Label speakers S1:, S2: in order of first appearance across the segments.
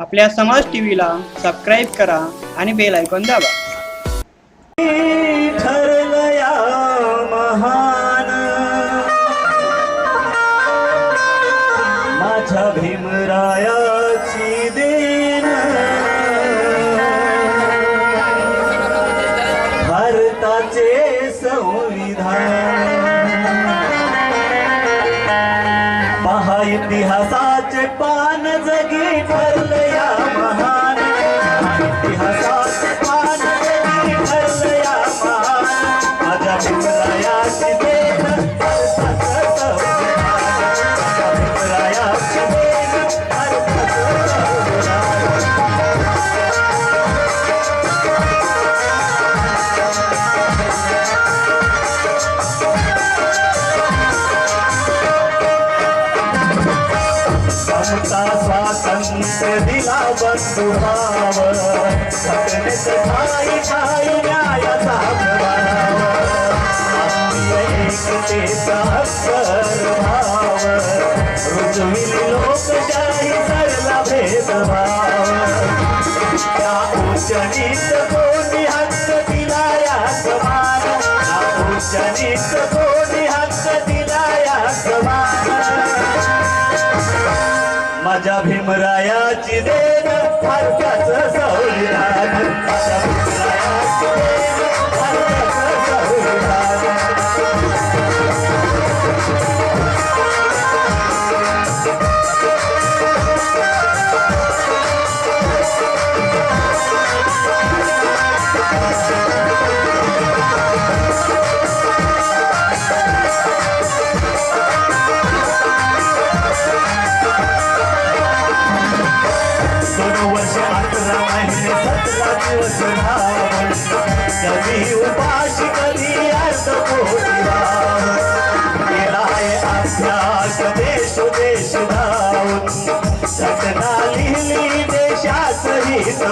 S1: आपल्या समाज T व्हीला subscribe करा आणि बेल ऐकून दाबा.
S2: ठरलया महान. माझ्या भीमरायाची देण भारताचे संविधान. पहा इतिहासाचे पान जगी ठरलया स्वातंत्र्य दिला बंधुभाव घटनेत ठाई ठाई न्यायाचा प्रभाव राष्ट्रीय एकतेचा हक्कर भाव रुजविली लोकशाही सरला भेदभाव त्या उच्चनीत माझ्या भीमरायाची देण भारताचं संविधान दिवस धावण कधी उपाशी कधी अर्ध कोटी केला अभ्यास देश देश धावून घटना लिहिली देशाच हित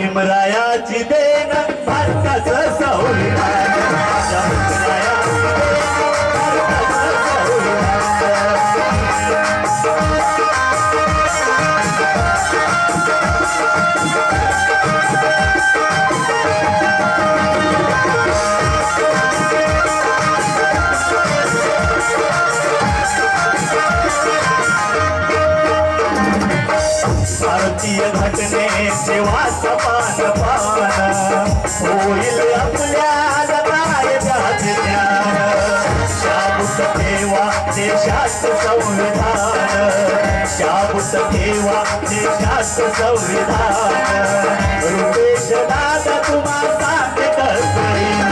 S2: भीमरायाची देण भारतीय संविधान माझ्या भीमरायाची होईल आपल्या ठेवा देशात संविधान. शाबूत ठेवा देशात संविधान. रुपेश दादा तुम्हा सांगते कसरीन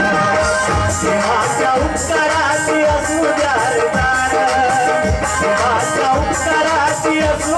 S2: सिंहाच्या उपकाराची असू द्यारदार सिंहाच्या उपकाराची असू